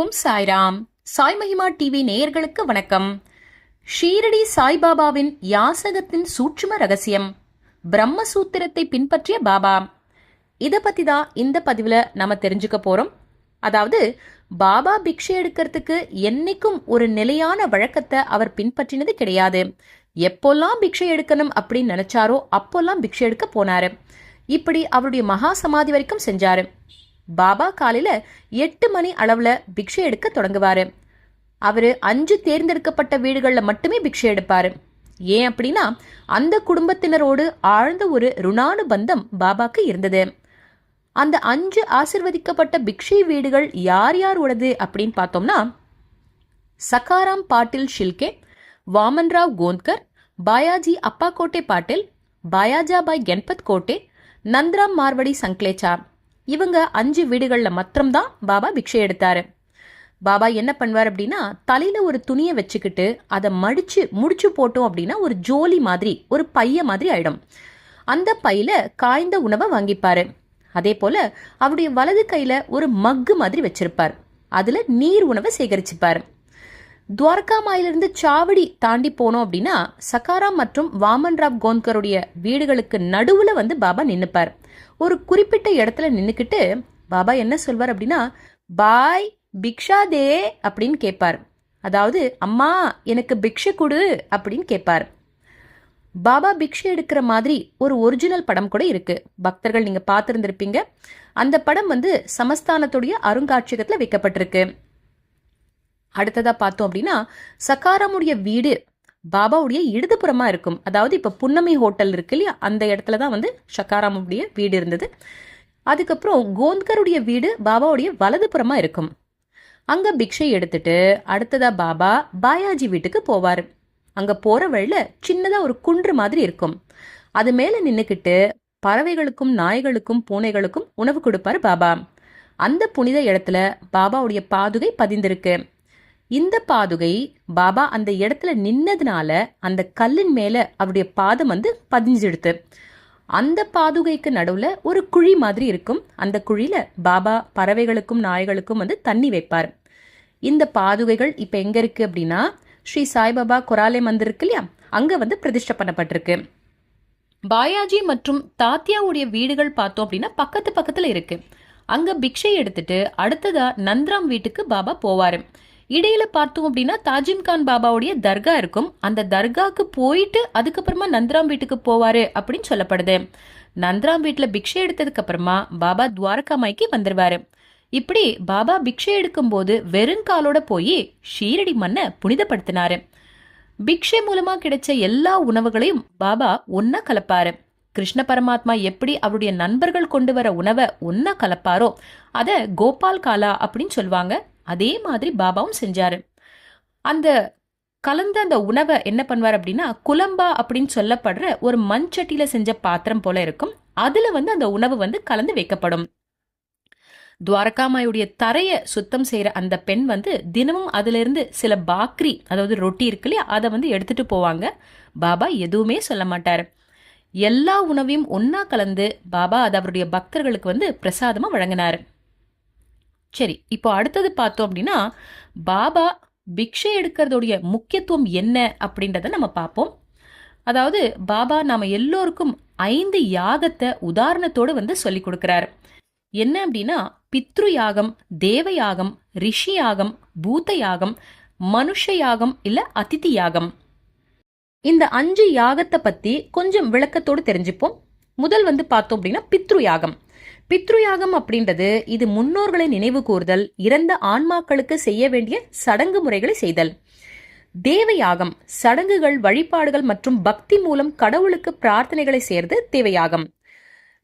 ஓம் சாய்ராம். சாய் மகிமா டிவி நேயர்களுக்கு வணக்கம். ஷீரடி சாய்பாபாவின் யாசகத்தின் சூட்சும ரகசியம் பிரம்மசூத்திரத்தை பின்பற்றிய பாபா. இதை பத்தி தான் இந்த பதிவில் நம்ம தெரிஞ்சுக்க போறோம். அதாவது பாபா பிக்ஷை எடுக்கிறதுக்கு என்னைக்கும் ஒரு நிலையான வழக்கத்தை அவர் பின்பற்றினது கிடையாது. எப்போல்லாம் பிக்ஷை எடுக்கணும் அப்படின்னு நினைச்சாரோ அப்போல்லாம் பிக்ஷை எடுக்க போனாரு. இப்படி அவருடைய மகா சமாதி வரைக்கும் செஞ்சாரு. பாபா காலையில எட்டு மணி அளவுல பிக்ஷை எடுக்க தொடங்குவாரு. அவரு அஞ்சு தேர்ந்தெடுக்கப்பட்ட வீடுகளில் மட்டுமே பிக்ஷை எடுப்பாரு. ஏன் அப்படின்னா அந்த குடும்பத்தினரோடு ஆழ்ந்த ஒரு ருணானு பந்தம் பாபாக்கு இருந்தது. அந்த அஞ்சு ஆசிர்வதிக்கப்பட்ட பிக்ஷை வீடுகள் யார் யார் அப்படின்னு பார்த்தோம்னா சகாராம் பாட்டில் ஷில்கே வாமன்ராவ் கோந்த்கர் பாயாஜி அப்பா கோட்டே பாட்டில் பாயாஜாபாய் கென்பத் கோட்டே நந்த்ராம் மார்வடி சங்க்லேச்சா. இவங்க அஞ்சு வீடுகளில் மாத்திரம்தான் பாபா பிக்ஷை எடுத்தாரு. பாபா என்ன பண்ணுவார் அப்படின்னா தலையில் ஒரு துணியை வச்சுக்கிட்டு அதை மடிச்சு முடிச்சு போட்டோம் அப்படின்னா ஒரு ஜோலி மாதிரி ஒரு பைய மாதிரி ஆயிடும். அந்த பையில காய்ந்த உணவை வாங்கிப்பார். அதே போல அவருடைய வலது கையில ஒரு மக்கு மாதிரி வச்சிருப்பார். அதுல நீர் உணவை சேகரிச்சுப்பார். துவாரகாமாயிலிருந்து சாவடி தாண்டி போனோம் அப்படின்னா சகாராம் மற்றும் வாமன் ராவ் கோன்கருடைய வீடுகளுக்கு நடுவுல வந்து பாபா நின்னுப்பார். ஒரு குறிப்பிட்ட இடத்துல நின்றுக்கிட்டு பாபா என்ன சொல்வார் அப்படின்னா பாய் பிக்ஷா தே அப்படின்னு கேட்பார். அதாவது அம்மா எனக்கு பிக்ஷ கொடு அப்படின்னு கேட்பார். பாபா பிக்ஷை எடுக்கிற மாதிரி ஒரு ஒரிஜினல் படம் கூட இருக்கு. பக்தர்கள் நீங்க பார்த்துருந்துருப்பீங்க. அந்த படம் வந்து சமஸ்தானத்துடைய அருங்காட்சியகத்தில் வைக்கப்பட்டிருக்கு. அடுத்ததா பார்த்தோம் அப்படின்னா சக்காரமுடைய வீடு பாபாவுடைய இடதுபுறமா இருக்கும். அதாவது இப்ப புன்னமை ஹோட்டல் இருக்கு இல்லையா? அந்த இடத்துல தான் வந்து ஷக்காராமுடைய வீடு இருந்தது. அதுக்கப்புறம் கோந்த்கருடைய வீடு பாபாவுடைய வலதுபுறமா இருக்கும். அங்க பிக்ஷை எடுத்துட்டு அடுத்ததா பாபா பாயாஜி வீட்டுக்கு போவார். அங்க போற வழியில சின்னதா ஒரு குன்று மாதிரி இருக்கும். அது மேல நின்னுக்கிட்டு பறவைகளுக்கும் நாய்களுக்கும் பூனைகளுக்கும் உணவு கொடுப்பாரு பாபா. அந்த புனித இடத்துல பாபாவுடைய பாதுகை பதிந்திருக்கு. இந்த பாதுகை பாபா அந்த இடத்துல நின்னதுனால அந்த கல்லின் மேல அவருடைய பாதம் வந்து பதிஞ்சிடுது. அந்த பாதுகைக்கு நடுவுல ஒரு குழி மாதிரி இருக்கும். அந்த குழியில பாபா பறவைகளுக்கும் நாய்களுக்கும் வந்து தண்ணி வைப்பார். இந்த பாதுகைகள் இப்ப எங்க இருக்கு அப்படின்னா ஸ்ரீ சாய்பாபா கொராலே மந்திர் இருக்கு இல்லையா? அங்க வந்து பிரதிஷ்டை பண்ணப்பட்டிருக்கு. பாயாஜி மற்றும் தாத்தியாவுடைய வீடுகள் பார்த்தோம் அப்படின்னா பக்கத்து பக்கத்துல இருக்கு. அங்க பிக்ஷை எடுத்துட்டு அடுத்ததா நந்த்ராம் வீட்டுக்கு பாபா போவாரு. இடையில பார்த்தோம் அப்படின்னா தாஜிம் கான் பாபாவுடைய தர்கா இருக்கும். அந்த தர்காக்கு போயிட்டு அதுக்கப்புறமா நந்த்ராம் வீட்டுக்கு போவாரு அப்படின்னு சொல்லப்படுது. நந்த்ராம் வீட்டுல பிக்ஷை எடுத்ததுக்கு அப்புறமா பாபா துவாரகாமாய்க்கு வந்துருவாரு. இப்படி பாபா பிக்ஷை எடுக்கும்போது வெறுங்காலோட போய் ஷீரடி மண்ணை புனிதப்படுத்தினாரு. பிக்ஷை மூலமா கிடைச்ச எல்லா உணவுகளையும் பாபா ஒன்னா கலப்பாரு. கிருஷ்ண பரமாத்மா எப்படி அவருடைய நண்பர்கள் கொண்டு வர உணவை ஒன்னா கலப்பாரோ அத கோபால் காலா அப்படின்னு சொல்லுவாங்க. அதே மாதிரி பாபாவும் செஞ்சாரு. அந்த கலந்த அந்த உணவை என்ன பண்ணுவார் அப்படின்னா குலம்பா அப்படின்னு சொல்லப்படுற ஒரு மண்சட்டியில செஞ்ச பாத்திரம் போல இருக்கும். அதுல வந்து அந்த உணவு வந்து கலந்து வைக்கப்படும். துவாரகாமாயுடைய தரையை சுத்தம் செய்யற அந்த பெண் வந்து தினமும் அதுல இருந்து சில பாக்ரி அதாவது ரொட்டி இருக்கு இல்லையா அதை வந்து எடுத்துட்டு போவாங்க. பாபா எதுவுமே சொல்ல மாட்டாரு. எல்லா உணவையும் ஒன்னா கலந்து பாபா அது அவருடைய பக்தர்களுக்கு வந்து பிரசாதமா வழங்கினாரு. சரி இப்போ அடுத்தது பார்த்தோம் அப்படின்னா பாபா பிக்ஷை எடுக்கிறதுடைய முக்கியத்துவம் என்ன அப்படின்றத நம்ம பார்ப்போம். அதாவது பாபா நாம எல்லோருக்கும் ஐந்து யாகத்தை உதாரணத்தோடு வந்து சொல்லி கொடுக்குறாரு. என்ன அப்படின்னா பித்ரு யாகம் தேவ யாகம் ரிஷி யாகம் பூத்த யாகம் மனுஷ யாகம் இல்ல அதிதி யாகம். இந்த அஞ்சு யாகத்தை பத்தி கொஞ்சம் விளக்கத்தோடு தெரிஞ்சுப்போம். முதல் வந்து பார்த்தோம் அப்படின்னா பித்ரு யாகம். பித்ருயாகம் அப்படின்றது இது முன்னோர்களை நினைவு கூறுதல் இறந்த ஆன்மாக்களுக்கு செய்ய வேண்டிய சடங்கு முறைகளை செய்தல். தேவயாகம் சடங்குகள் வழிபாடுகள் மற்றும் பக்தி மூலம் கடவுளுக்கு பிரார்த்தனைகளை சேர்ந்து தேவையாகம்.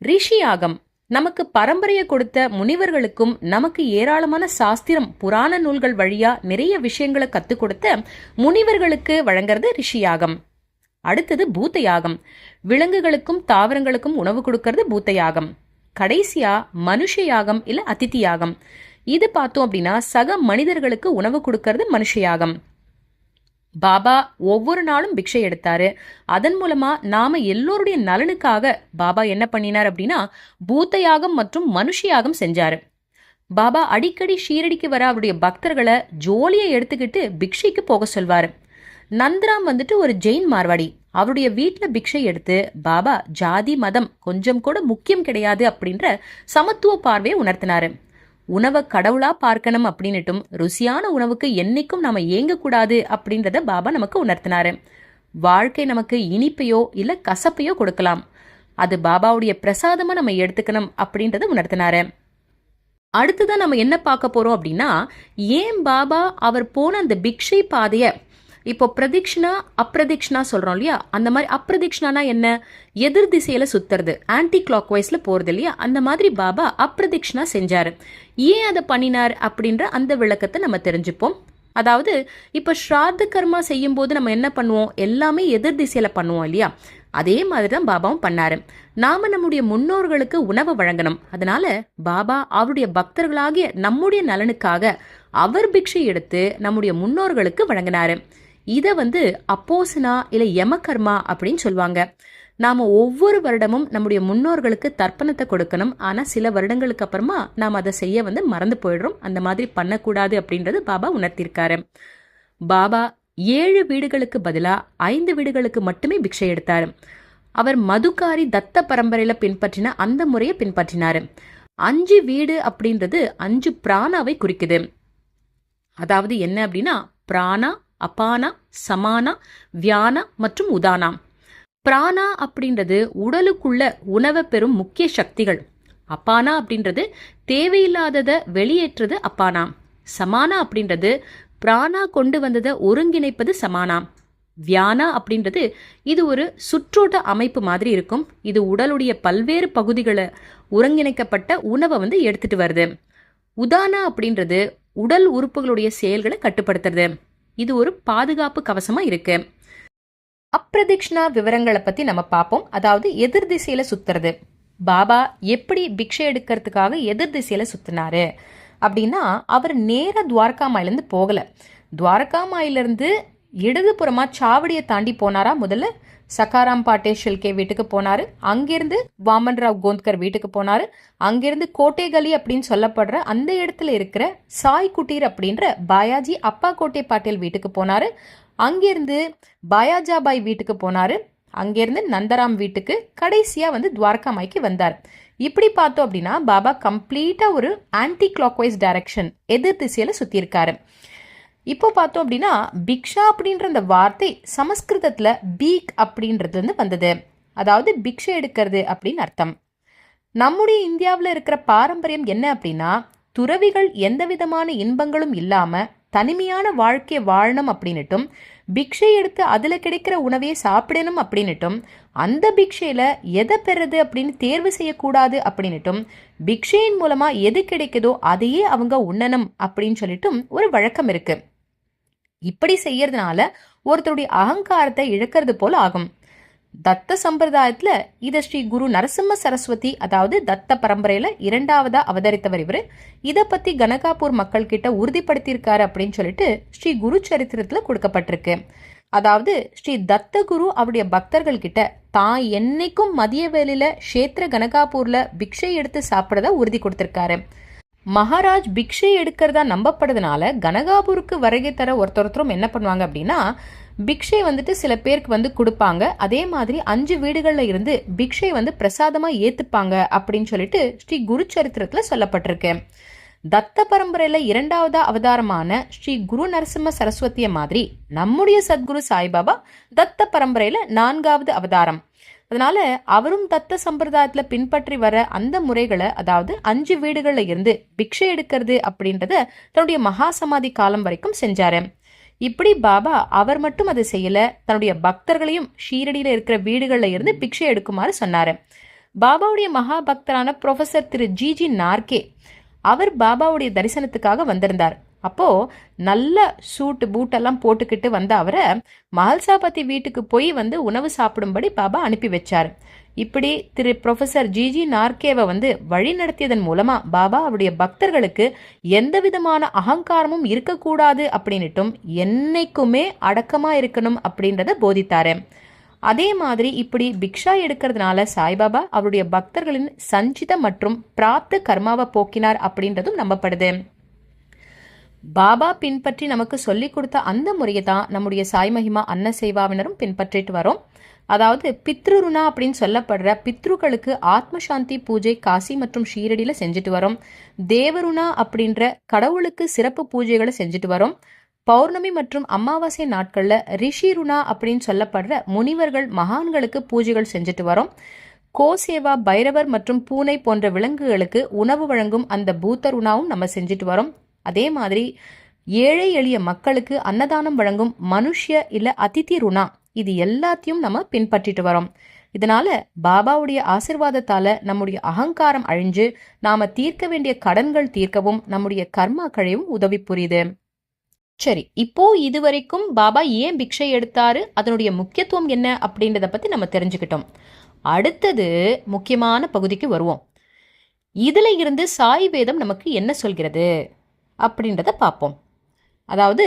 ரிஷியாகம் நமக்கு பரம்பரையை கொடுத்த முனிவர்களுக்கும் நமக்கு ஏராளமான சாஸ்திரம் புராண நூல்கள் வழியா நிறைய விஷயங்களை கற்றுக் கொடுத்த முனிவர்களுக்கு வழங்குறது ரிஷியாகம். அடுத்தது பூத்த யாகம் விலங்குகளுக்கும் தாவரங்களுக்கும் உணவு கொடுக்கறது பூத்த யாகம் கடைசியா மனுஷ யாகம் இல்ல அதித்தி யாகம் இது பார்த்தோம் அப்படின்னா சக மனிதர்களுக்கு உணவு கொடுக்கறது மனுஷ யாகம் பாபா ஒவ்வொரு நாளும் பிக்ஷை எடுத்தாரு. அதன் மூலமா நாம எல்லோருடைய நலனுக்காக பாபா என்ன பண்ணினார் அப்படின்னா பூத்த யாகம் மற்றும் மனுஷ யாகம் செஞ்சாரு. பாபா அடிக்கடி ஷீரடிக்கு வர அவருடைய பக்தர்களை ஜோலியை எடுத்துக்கிட்டு பிக்ஷைக்கு போக சொல்வாரு. நந்திராம் வந்துட்டு ஒரு ஜெயின் மார்வாடி. அவருடைய வீட்டில் பிக்ஷை எடுத்து பாபா ஜாதி மதம் கொஞ்சம் கூட முக்கியம் கிடையாது அப்படின்ற சமத்துவ பார்வையை உணர்த்தினாரு. உணவை கடவுளா பார்க்கணும் அப்படின்னுட்டும் ருசியான உணவுக்கு என்னைக்கும் நாம ஏங்கக்கூடாது அப்படின்றத பாபா நமக்கு உணர்த்தினாரு. வாழ்க்கை நமக்கு இனிப்பையோ இல்ல கசப்பையோ கொடுக்கலாம். அது பாபாவுடைய பிரசாதமா நம்ம எடுத்துக்கணும் அப்படின்றத உணர்த்தினாரு. அடுத்ததான் நம்ம என்ன பார்க்க போறோம் அப்படின்னா ஏன் பாபா அவர் போன அந்த பிக்ஷை பாதையை இப்போ பிரதிக்ஷனா அப்பிரதிக்ஷனா சொல்றோம் இல்லையா? அந்த மாதிரி அப்பிரதிக்ஷனானா என்ன? எதிர் திசையில சுத்துறது. ஆன்டி கிளாக் வைஸ்ல போறது இல்லையா? அந்த மாதிரி பாபா அப்பிரதிக்ஷனா செஞ்சாரு. ஏன் அதை பண்ணினார் அப்படின்ற அந்த விளக்கத்தை நம்ம தெரிஞ்சுப்போம். அதாவது இப்போ ஸ்ராத்த கர்மா செய்யும் போது நம்ம என்ன பண்ணுவோம்? எல்லாமே எதிர் திசையில பண்ணுவோம் இல்லையா? அதே மாதிரி தான் பாபாவும் பண்ணாரு. நாம நம்முடைய முன்னோர்களுக்கு உணவு வழங்கணும். அதனால பாபா அவருடைய பக்தர்களாகிய நம்முடைய நலனுக்காக அவர் பிக்ஷை எடுத்து நம்முடைய முன்னோர்களுக்கு வழங்கினாரு. இதை வந்து அப்போசனா இல்லை யமகர்மா அப்படின்னு சொல்லுவாங்க. நாம் ஒவ்வொரு வருடமும் நம்முடைய முன்னோர்களுக்கு தர்ப்பணத்தை கொடுக்கணும். ஆனால் சில வருடங்களுக்கு அப்புறமா நாம் அதை செய்ய வந்து மறந்து போயிடுறோம். அந்த மாதிரி பண்ணக்கூடாது அப்படின்றது பாபா உணர்த்தியிருக்காரு. பாபா ஏழு வீடுகளுக்கு பதிலாக ஐந்து வீடுகளுக்கு மட்டுமே பிக்ஷை எடுத்தார். அவர் மதுக்காரி தத்த பரம்பரையில் பின்பற்றின அந்த முறையை பின்பற்றினாரு. அஞ்சு வீடு அப்படின்றது அஞ்சு பிராணாவை குறிக்குது. அதாவது என்ன அப்படின்னா பிராணா அபானா சமானா வியானா மற்றும் உதானா. பிராணா அப்படின்றது உடலுக்குள்ள உணவை பெறும் முக்கிய சக்திகள். அப்பானா அப்படின்றது தேவையில்லாததை வெளியேற்றுறது அப்பானா. சமானா அப்படின்றது பிராணா கொண்டு வந்ததை ஒருங்கிணைப்பது சமானா. வியானா அப்படின்றது இது ஒரு சுற்றோட்ட அமைப்பு மாதிரி இருக்கும். இது உடலுடைய பல்வேறு பகுதிகளை ஒருங்கிணைக்கப்பட்ட உணவை வந்து எடுத்துட்டு வருது. உதானா அப்படின்றது உடல் உறுப்புகளுடைய செயல்களை கட்டுப்படுத்துறது. இது ஒரு பாதுகாப்பு கவசமா இருக்கு. அப்பிரதிக்ஷனா விவரங்களை பத்தி நம்ம பார்ப்போம் அதாவது எதிர் திசையில சுத்துறது. பாபா எப்படி பிக்ஷை எடுக்கிறதுக்காக எதிர் திசையில சுத்தினாரு? அப்படின்னா அவர் நேர துவாரகாமாயிலிருந்து போகல. துவாரகாமாயிலிருந்து இடதுபுறமா சாவடியை தாண்டி போனாரா முதல்ல? சக்காராம் பாட்டே ஷில்கே வீட்டுக்கு போனாரு. அங்கிருந்து வாமன் ராவ் கோந்த்கர் வீட்டுக்கு போனாரு. அங்கிருந்து கோட்டைகலி அப்படின்னு சொல்லப்படுற அந்த இடத்துல இருக்கிற சாய் குட்டீர் அப்படின்ற பாயாஜி அப்பா கோட்டை பாட்டேல் வீட்டுக்கு போனாரு. அங்கிருந்து பாயாஜாபாய் வீட்டுக்கு போனாரு. அங்கிருந்து நந்தராம் வீட்டுக்கு கடைசியா வந்து துவாரகாமாய்க்கு வந்தார். இப்படி பார்த்தோம் அப்படின்னா பாபா கம்ப்ளீட்டா ஒரு ஆன்டி கிளாக்வைஸ் டைரக்ஷன் எதிர் திசையில சுத்தி இருக்காரு இப்போ பார்த்தோம் அப்படின்னா பிக்ஷா அப்படின்ற அந்த வார்த்தை சமஸ்கிருதத்தில் பீக் அப்படின்றது வந்து வந்தது. அதாவது பிக்ஷை எடுக்கிறது அப்படின்னு அர்த்தம். நம்முடைய இந்தியாவில் இருக்கிற பாரம்பரியம் என்ன அப்படின்னா துறவிகள் எந்த விதமான இன்பங்களும் இல்லாமல் தனிமையான வாழ்க்கையை வாழணும் அப்படின்னுட்டும் பிக்ஷை எடுத்து அதில் கிடைக்கிற உணவையே சாப்பிடணும் அப்படின்னுட்டும் அந்த பிக்ஷையில் எதை பெறது அப்படின்னு தேர்வு செய்யக்கூடாது அப்படின்னுட்டும் பிக்ஷையின் மூலமாக எது கிடைக்குதோ அதையே அவங்க உண்ணணும் அப்படின்னு சொல்லிட்டும் ஒரு வழக்கம் இருக்குது இப்படி செய்யறதுனால ஒருத்தருடைய அகங்காரத்தை இழக்கிறது போல ஆகும். தத்த சம்பிரதாயத்துல இத ஸ்ரீ குரு நரசிம்ம சரஸ்வதி அதாவது தத்த பரம்பரையில இரண்டாவதா அவதரித்தவர் இவரு. இத பத்தி கனகாபூர் மக்கள் கிட்ட உறுதிப்படுத்தியிருக்காரு அப்படின்னு சொல்லிட்டு ஸ்ரீ குரு சரித்திரத்துல கொடுக்கப்பட்டிருக்கு. அதாவது ஸ்ரீ தத்த குரு அவருடைய பக்தர்கள் கிட்ட தான் என்னைக்கும் மதிய வேலையில க்ஷேத்திர கனகாபூரில் பிக்ஷை எடுத்து சாப்பிடறத உறுதி கொடுத்திருக்காரு. மகாராஜ் பிக்ஷை எடுக்கிறதா நம்பப்படுறதுனால கனகாபூருக்கு வருகை தர ஒருத்தொருத்தரும் என்ன பண்ணுவாங்க அப்படின்னா பிக்ஷை வந்துட்டு சில பேருக்கு வந்து கொடுப்பாங்க. அதே மாதிரி அஞ்சு வீடுகளில் இருந்து பிக்ஷை வந்து பிரசாதமாக ஏற்றுப்பாங்க அப்படின்னு சொல்லிட்டு ஸ்ரீ குரு சரித்திரத்தில் சொல்லப்பட்டிருக்கு. தத்த பரம்பரையில் இரண்டாவது அவதாரமான ஸ்ரீ குரு நரசிம்ம சரஸ்வதிய மாதிரி நம்முடைய சத்குரு சாய்பாபா தத்த பரம்பரையில் நான்காவது அவதாரம். அதனால அவரும் தத்த சம்பிரதாயத்துல பின்பற்றி வர அந்த முறைகளை அதாவது அஞ்சு வீடுகள்ல இருந்து பிக்ஷை எடுக்கிறது அப்படின்றத தன்னுடைய மகா சமாதி காலம் வரைக்கும் செஞ்சாரு. இப்படி பாபா அவர் மட்டும் அதை செய்யல தன்னுடைய பக்தர்களையும் ஷீரடியில இருக்கிற வீடுகள்ல இருந்து பிக்ஷை எடுக்குமாறு சொன்னாரு. பாபாவுடைய மகா பக்தரான professor Thiru G G Narke அவர் பாபாவுடைய தரிசனத்துக்காக வந்திருந்தார். அப்போது நல்ல சூட்டு பூட்டெல்லாம் போட்டுக்கிட்டு வந்த அவரை மஹல்சாபதி வீட்டுக்கு போய் வந்து உணவு சாப்பிடும்படி பாபா அனுப்பி வச்சார். இப்படி திரு ப்ரொஃபசர் ஜிஜி நார்கேவை வந்து வழி நடத்தியதன் மூலமாக பாபா அவருடைய பக்தர்களுக்கு எந்த விதமான அகங்காரமும் இருக்கக்கூடாது அப்படின்னுட்டும் என்னைக்குமே அடக்கமாக இருக்கணும் அப்படின்றத போதித்தாரு. அதே மாதிரி இப்படி பிக்ஷா எடுக்கிறதுனால சாய்பாபா அவருடைய பக்தர்களின் சஞ்சித மற்றும் பிராப்த கர்மாவை போக்கினார் அப்படின்றதும் நம்பப்படுது. பாபா பின்பற்றி நமக்கு சொல்லிக் கொடுத்த அந்த முறையை தான் நம்முடைய சாய் மகிமா அன்ன சேவாவினரும் பின்பற்றிட்டு வரோம். அதாவது பித்ருருணா அப்படின்னு சொல்லப்படுற பித்ருக்களுக்கு ஆத்ம சாந்தி பூஜை காசி மற்றும் ஷீரடியில் செஞ்சுட்டு வரோம். தேவருணா அப்படின்ற கடவுளுக்கு சிறப்பு பூஜைகளை செஞ்சுட்டு வரோம். பௌர்ணமி மற்றும் அமாவாசை நாட்களில் ரிஷிருணா அப்படின்னு சொல்லப்படுற முனிவர்கள் மகான்களுக்கு பூஜைகள் செஞ்சுட்டு வரோம். கோசேவா பைரவர் மற்றும் பூனை போன்ற விலங்குகளுக்கு உணவு வழங்கும் அந்த பூத்தருணாவும் நம்ம செஞ்சுட்டு வரோம். அதே மாதிரி ஏழை எளிய மக்களுக்கு அன்னதானம் வழங்கும் மனுஷ்ய இல்ல அதிதி ருணா. இது எல்லாத்தையும் நம்ம பின்பற்றிட்டு வரோம். இதனால பாபாவுடைய ஆசிர்வாதத்தால நம்முடைய அகங்காரம் அழிஞ்சு நாம தீர்க்க வேண்டிய கடன்கள் தீர்க்கவும் நம்முடைய கர்மா கழிவும் உதவி புரியுது. சரி இப்போ இதுவரைக்கும் பாபா ஏன் பிக்ஷை எடுத்தாரு? அதனுடைய முக்கியத்துவம் என்ன அப்படின்றத பத்தி நம்ம தெரிஞ்சுக்கிட்டோம். அடுத்தது முக்கியமான பகுதிக்கு வருவோம். இதுல இருந்து சாய் வேதம் நமக்கு என்ன சொல்கிறது? அப்படின்றத பார்ப்போம். அதாவது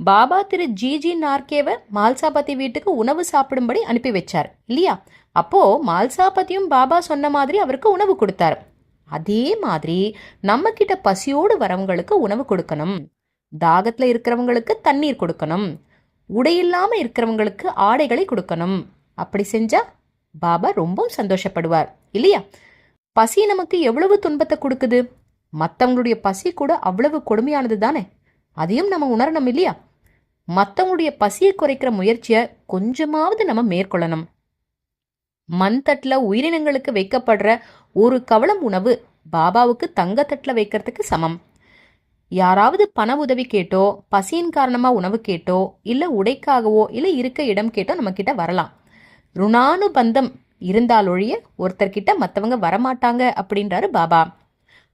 பாபா திரு ஜிஜி நார்கேவை மால்சாபதி வீட்டுக்கு உணவு சாப்பிடும்படி அனுப்பி வச்சார் இல்லையா? அப்போ மால்சாபதியும் பாபா சொன்ன மாதிரி அவருக்கு உணவு கொடுத்தார். அதே மாதிரி நம்ம கிட்ட பசியோடு வரவங்களுக்கு உணவு கொடுக்கணும். தாகத்துல இருக்கிறவங்களுக்கு தண்ணீர் கொடுக்கணும். உடையில்லாம இருக்கிறவங்களுக்கு ஆடைகளை கொடுக்கணும். அப்படி செஞ்சா பாபா ரொம்ப சந்தோஷப்படுவார் இல்லையா? பசி நமக்கு எவ்வளவு துன்பத்தை கொடுக்குது? மற்றவங்களுடைய பசி கூட அவ்வளவு கொடுமையானது தானே? அதையும் நம்ம உணரணும் இல்லையா? மற்றவங்களுடைய பசியை குறைக்கிற முயற்சியை கொஞ்சமாவது நம்ம மேற்கொள்ளணும். மண்தட்டில் உயிரினங்களுக்கு வைக்கப்படுற ஒரு கவளம் உணவு பாபாவுக்கு தங்கத்தட்டில் வைக்கிறதுக்கு சமம். யாராவது பண உதவி கேட்டோ பசியின் காரணமாக உணவு கேட்டோ இல்லை உடைக்காகவோ இல்லை இருக்க இடம் கேட்டோ நம்ம வரலாம். ருணானுபந்தம் இருந்தாலொழிய ஒருத்தர்கிட்ட மற்றவங்க வரமாட்டாங்க அப்படின்றாரு பாபா.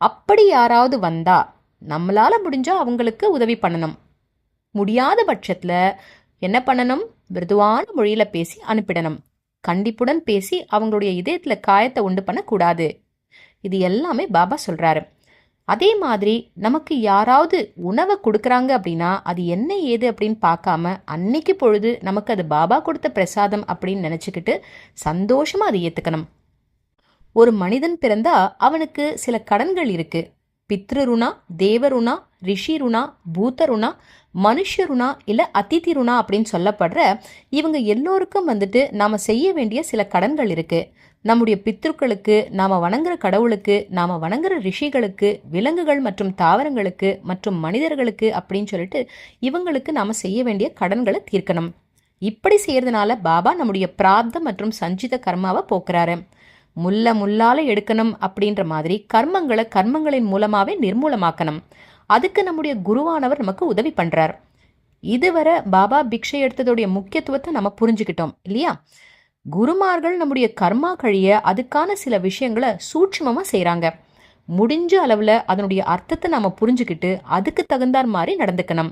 அப்படி யாராவது வந்தா நம்மளால முடிஞ்சா அவங்களுக்கு உதவி பண்ணணும். முடியாத பட்சத்தில் என்ன பண்ணணும்? மிருதுவான மொழியில் பேசி அனுப்பிடணும். கண்டிப்புடன் பேசி அவங்களுடைய இதயத்தில் காயத்தை உண்டு பண்ணக்கூடாது. இது எல்லாமே பாபா சொல்கிறாரு அதே மாதிரி நமக்கு யாராவது உணவை கொடுக்குறாங்க அப்படின்னா அது என்ன ஏது அப்படின்னு பார்க்காம அன்னைக்கு பொழுது நமக்கு அது பாபா கொடுத்த பிரசாதம் அப்படின்னு நினச்சிக்கிட்டு சந்தோஷமாக அதை ஏற்றுக்கணும் ஒரு மனிதன் பிறந்தா அவனுக்கு சில கடன்கள் இருக்கு. பித்ருருணா தேவருணா ரிஷிருணா பூத்தருணா மனுஷருணா இல்லை அதிதி ருணா அப்படின்னு சொல்லப்படுற இவங்க எல்லோருக்கும் வந்துட்டு நாம் செய்ய வேண்டிய சில கடன்கள் இருக்கு. நம்முடைய பித்ருக்களுக்கு நாம் வணங்குற கடவுளுக்கு நாம் வணங்குற ரிஷிகளுக்கு விலங்குகள் மற்றும் தாவரங்களுக்கு மற்றும் மனிதர்களுக்கு அப்படின்னு சொல்லிட்டு இவங்களுக்கு நாம் செய்ய வேண்டிய கடன்களை தீர்க்கணும். இப்படி செய்யறதுனால பாபா நம்முடைய பிராப்தம் மற்றும் சஞ்சித கர்மாவை போக்குறாரு. முல்ல முல்லால எடுக்கணும் அப்படின்ற மாதிரி கர்மங்களை கர்மங்களின் மூலமாவே நிர்மூலமாக்கணும். அதுக்கு நம்முடைய குருவானவர் நமக்கு உதவி பண்றார். இதுவரை பாபா பிக்ஷை எடுத்ததோடைய முக்கியத்துவத்தை நம்ம புரிஞ்சுக்கிட்டோம் இல்லையா? குருமார்கள் நம்முடைய கர்மா கழிய அதுக்கான சில விஷயங்களை சூட்சமமா செய்கிறாங்க முடிஞ்ச அளவில் அதனுடைய அர்த்தத்தை நம்ம புரிஞ்சுக்கிட்டு அதுக்கு தகுந்தார் மாதிரி நடந்துக்கணும்.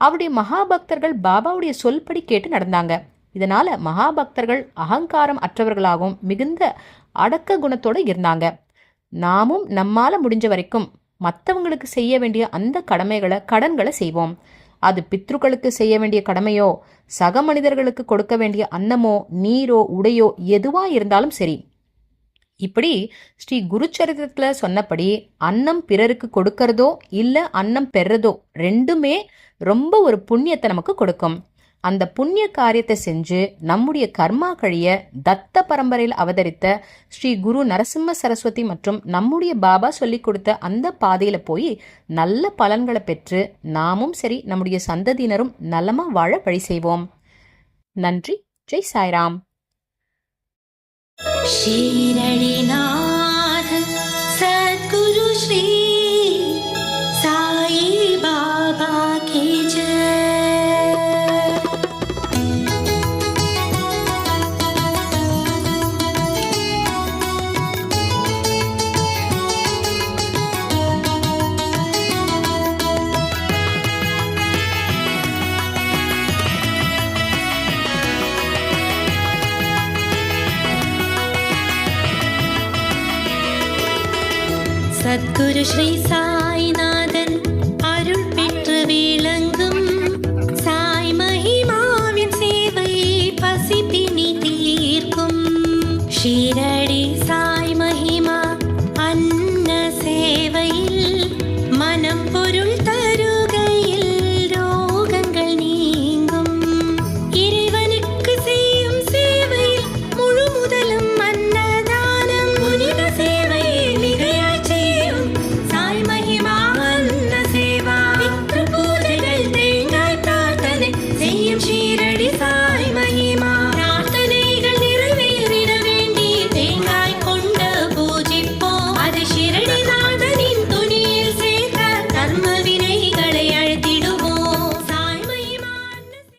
அவருடைய மகாபக்தர்கள் பாபாவுடைய சொல்படி கேட்டு நடந்தாங்க. இதனால மகாபக்தர்கள் அகங்காரம் அற்றவர்களாகவும் மிகுந்த அடக்க குணத்தோடு இருந்தாங்க. நாமும் நம்மால முடிஞ்ச வரைக்கும் மற்றவங்களுக்கு செய்ய வேண்டிய அந்த கடமைகளை கடன்களை செய்வோம். அது பித்ருக்களுக்கு செய்ய வேண்டிய கடமையோ சக மனிதர்களுக்கு கொடுக்க வேண்டிய அன்னமோ நீரோ உடையோ எதுவா இருந்தாலும் சரி. இப்படி ஸ்ரீ குருச்சரித்திரத்தில் சொன்னபடி அன்னம் பிறருக்கு கொடுக்கறதோ இல்லை அன்னம் பெறதோ ரெண்டுமே ரொம்ப ஒரு புண்ணியத்தை நமக்கு கொடுக்கும். அந்த புண்ணிய காரியத்தை செஞ்சு நம்முடைய கர்மா கழிய தத்த பரம்பரையில் அவதரித்த ஸ்ரீ குரு நரசிம்ம சரஸ்வதி மற்றும் நம்முடைய பாபா சொல்லி கொடுத்த அந்த பாதையில போய் நல்ல பலன்களை பெற்று நாமும் சரி நம்முடைய சந்ததியினரும் நலமா வாழ வழி செய்வோம். நன்றி. ஜெய் சாய்ராம். ஷீரடினா சத்குரு ஸ்ரீ சாய்நாதன் அருள் பெற்று விளங்க